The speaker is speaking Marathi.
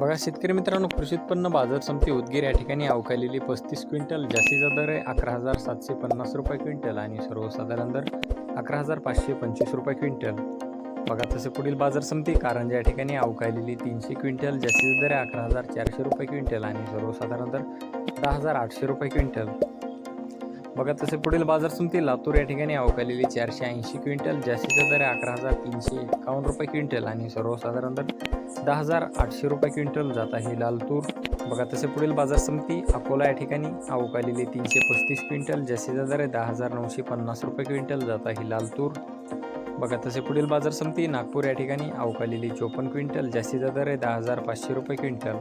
बघा शेतकरी मित्रांनो कृषी उत्पन्न बाजार समिती उदगीर या ठिकाणी अवकालेली पस्तीस क्विंटल जास्तीचा दर आहे अकरा हजार सातशे पन्नास रुपये क्विंटल आणि सर्वसाधारण दर अकरा हजार पाचशे पंचवीस रुपये क्विंटल. बघा तसे पुढील बाजार समिती कारंजा या ठिकाणी अवकालेली तीनशे क्विंटल जास्तीचा दर आहे अकरा हजार चारशे रुपये क्विंटल आणि सर्वसाधारण दर दहा हजार आठशे रुपये क्विंटल. बघा तसे पुढील बाजार समिती लातूर या ठिकाणी अवकालेली चारशे ऐंशी क्विंटल जास्तीचा दर अकरा हजार तीनशे एकावन्न रुपये क्विंटल आणि सर्वसाधारण दर दहा हजार आठशे रुपये क्विंटल जात आहे लालतूर बघा तसे पुढील बाजार समिती अकोला या ठिकाणी अवकालेली तीनशे पस्तीस क्विंटल जास्तीचा दर दहा हजार नऊशे पन्नास रुपये क्विंटल जात आहे लालतूर बघा तसे पुढील बाजार समिती नागपूर या ठिकाणी अवकालेली चोपन्न क्विंटल जास्तीचा दर आहे दहा हजार पाचशे रुपये क्विंटल.